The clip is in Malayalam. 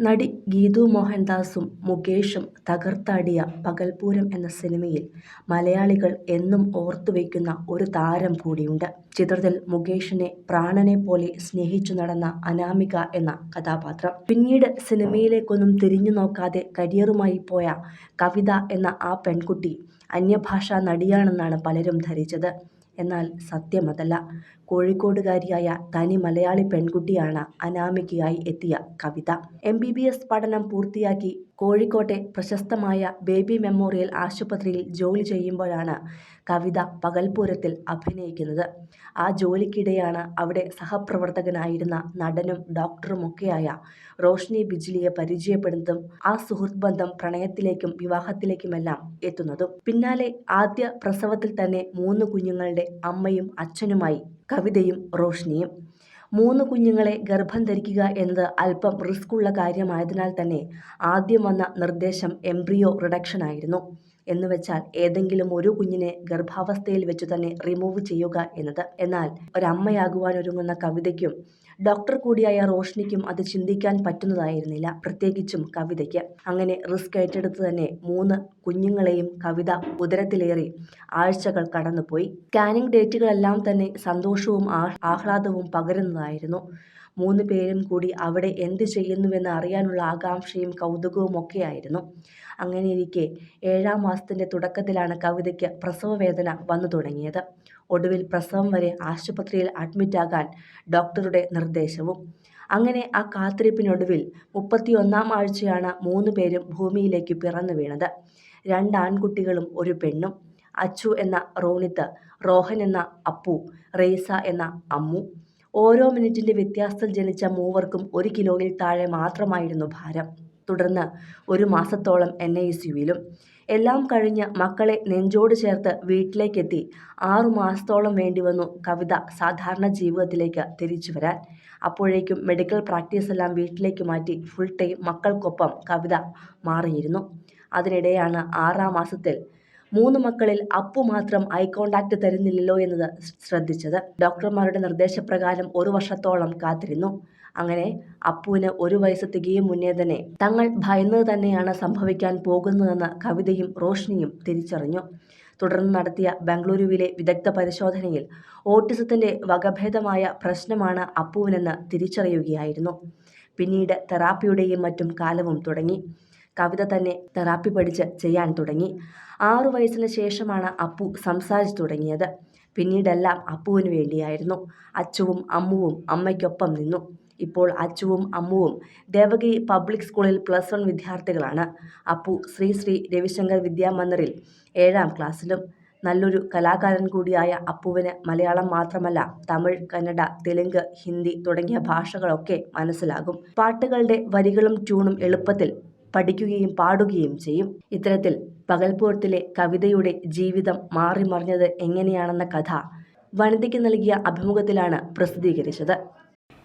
നടി ഗീതു മോഹൻദാസും മുകേഷും തകർത്താടിയ പകൽപൂരം എന്ന സിനിമയിൽ മലയാളികൾ എന്നും ഓർത്തുവെക്കുന്ന ഒരു താരം കൂടിയുണ്ട്. ചിത്രത്തിൽ മുകേഷിനെ പ്രാണനെ പോലെ സ്നേഹിച്ചു നടന്ന അനാമിക എന്ന കഥാപാത്രം. പിന്നീട് സിനിമയിലേക്കൊന്നും തിരിഞ്ഞു നോക്കാതെ കരിയറുമായി പോയ കവിത എന്ന ആ പെൺകുട്ടി അന്യഭാഷാ നടിയാണെന്നാണ് പലരും ധരിച്ചത്. എന്നാൽ സത്യമതല്ല. കോഴിക്കോടുകാരിയായ തനി മലയാളി പെൺകുട്ടിയാണ് അനാമികയായി എത്തിയ കവിത. എംബിബിഎസ് പഠനം പൂർത്തിയാക്കി കോഴിക്കോട്ടെ പ്രശസ്തമായ ബേബി മെമ്മോറിയൽ ആശുപത്രിയിൽ ജോലി ചെയ്യുമ്പോഴാണ് കവിത പകൽപൂരത്തിൽ അഭിനയിക്കുന്നത്. ആ ജോലിക്കിടെയാണ് അവിടെ സഹപ്രവർത്തകനായിരുന്ന നടനും ഡോക്ടറുമൊക്കെയായ റോഷ്നി ബിജ്ലിയെ പരിചയപ്പെടുന്നതും ആ സുഹൃത്ത് ബന്ധം പ്രണയത്തിലേക്കും വിവാഹത്തിലേക്കുമെല്ലാം എത്തുന്നതും. പിന്നാലെ ആദ്യ പ്രസവത്തിൽ തന്നെ മൂന്ന് കുഞ്ഞുങ്ങളുടെ അമ്മയും അച്ഛനുമായി കവിതയും റോഷ്നിയും. മൂന്ന് കുഞ്ഞുങ്ങളെ ഗർഭം ധരിക്കുക എന്നത് അല്പം റിസ്ക് ഉള്ള കാര്യമായതിനാൽ തന്നെ ആദ്യം വന്ന നിർദ്ദേശം എംബ്രിയോ റിഡക്ഷൻ റിഡക്ഷനായിരുന്നു. എന്നുവെച്ചാൽ ഏതെങ്കിലും ഒരു കുഞ്ഞിനെ ഗർഭാവസ്ഥയിൽ വെച്ചു തന്നെ റിമൂവ് ചെയ്യുക എന്നത്. എന്നാൽ ഒരമ്മയാകുവാനൊരുങ്ങുന്ന കവിതയ്ക്കും ഡോക്ടർ കൂടിയായ റോഷ്നിക്കും അത് ചിന്തിക്കാൻ പറ്റുന്നതായിരുന്നില്ല. പ്രത്യേകിച്ചും കവിതയ്ക്ക്. അങ്ങനെ റിസ്ക് ഏറ്റെടുത്ത് തന്നെ മൂന്ന് കുഞ്ഞുങ്ങളെയും കവിത ഉദരത്തിലേറി ആഴ്ചകൾ കടന്നുപോയി. സ്കാനിങ് ഡേറ്റുകളെല്ലാം തന്നെ സന്തോഷവും ആഹ്ലാദവും പകരുന്നതായിരുന്നു. മൂന്ന് പേരും കൂടി അവിടെ എന്ത് ചെയ്യുന്നുവെന്ന് അറിയാനുള്ള ആകാംക്ഷയും കൗതുകവും ഒക്കെയായിരുന്നു അങ്ങനെയിരിക്കെ ഏഴാം മാസത്തിന്റെ തുടക്കത്തിലാണ് കവിതയ്ക്ക് പ്രസവവേദന വന്നു തുടങ്ങിയത്. ഒടുവിൽ പ്രസവം വരെ ആശുപത്രിയിൽ അഡ്മിറ്റാകാൻ ഡോക്ടറുടെ നിർദ്ദേശവും. അങ്ങനെ ആ കാത്തിരിപ്പിനൊടുവിൽ മുപ്പത്തിയൊന്നാം ആഴ്ചയാണ് മൂന്ന് പേരും ഭൂമിയിലേക്ക് പിറന്നു വീണത്. രണ്ട് ആൺകുട്ടികളും ഒരു പെണ്ണും. അച്ചു എന്ന റോണിത്ത്, റോഹൻ എന്ന അപ്പു, റെയ്സ എന്ന അമ്മു. ഓരോ മിനിറ്റിന്റെ വ്യത്യാസത്തിൽ ജനിച്ച മൂവർക്കും ഒരു കിലോയിൽ താഴെ മാത്രമായിരുന്നു ഭാരം. തുടർന്ന് ഒരു മാസത്തോളം എൻഐസിയുവിലും. എല്ലാം കഴിഞ്ഞ് മക്കളെ നെഞ്ചോട് ചേർത്ത് വീട്ടിലേക്കെത്തി ആറു ആറുമാസത്തോളം വേണ്ടിവന്നു കവിത സാധാരണ ജീവിതത്തിലേക്ക് തിരിച്ചു വരാൻ അപ്പോഴേക്കും മെഡിക്കൽ പ്രാക്ടീസ് എല്ലാം വീട്ടിലേക്ക് മാറ്റി ഫുൾ ടൈം മക്കൾക്കൊപ്പം കവിത മാറിയിരുന്നു. അതിനിടെയാണ് ആറാം മാസത്തിൽ മൂന്ന് മക്കളിൽ അപ്പു മാത്രം ഐ കോണ്ടാക്ട് തരുന്നില്ലല്ലോ എന്നത് ശ്രദ്ധിച്ചത്. ഡോക്ടർമാരുടെ നിർദ്ദേശപ്രകാരം ഒരു വർഷത്തോളം കാത്തിരുന്നു. അങ്ങനെ അപ്പുവിന് ഒരു വയസ്സ് തികയും മുന്നേ തന്നെ തങ്ങൾ ഭയന്നത് തന്നെയാണ് സംഭവിക്കാൻ പോകുന്നതെന്ന് കവിതയും റോഷ്നിയും തിരിച്ചറിഞ്ഞു. തുടർന്ന് നടത്തിയ ബംഗളൂരുവിലെ വിദഗ്ധ പരിശോധനയിൽ ഓട്ടിസത്തിന്റെ വകഭേദമായ പ്രശ്നമാണ് അപ്പുവിനെന്ന് തിരിച്ചറിയുകയായിരുന്നു. പിന്നീട് തെറാപ്പിയുടെയും മറ്റും കാലവും തുടങ്ങി. കവിത തന്നെ തെറാപ്പി പഠിച്ച് ചെയ്യാൻ തുടങ്ങി. ആറു വയസ്സിന് ശേഷമാണ് അപ്പു സംസാരിച്ചു തുടങ്ങിയത്. പിന്നീടെല്ലാം അപ്പുവിന് വേണ്ടിയായിരുന്നു. അച്ചുവും അമ്മുവും അമ്മയ്ക്കൊപ്പം നിന്നു. ഇപ്പോൾ അച്ചുവും അമ്മുവും ദേവകി പബ്ലിക് സ്കൂളിൽ പ്ലസ് വൺ വിദ്യാർത്ഥികളാണ്. അപ്പു ശ്രീ ശ്രീ രവിശങ്കർ വിദ്യാമന്ദിറിൽ ഏഴാം ക്ലാസ്സിലും നല്ലൊരു കലാകാരൻ കൂടിയായ അപ്പുവിന് മലയാളം മാത്രമല്ല തമിഴ്, കന്നഡ, തെലുങ്ക്, ഹിന്ദി തുടങ്ങിയ ഭാഷകളൊക്കെ മനസ്സിലാകും. പാട്ടുകളുടെ വരികളും ട്യൂണും എളുപ്പത്തിൽ പഠിക്കുകയും പാടുകയും ചെയ്യും. ഇത്തരത്തിൽ പകൽപൂരത്തിലെ കവിതയുടെ ജീവിതം മാറിമറിഞ്ഞത് എങ്ങനെയാണെന്ന കഥ വനിതയ്ക്ക് നൽകിയ അഭിമുഖത്തിലാണ് പ്രസിദ്ധീകരിച്ചത്.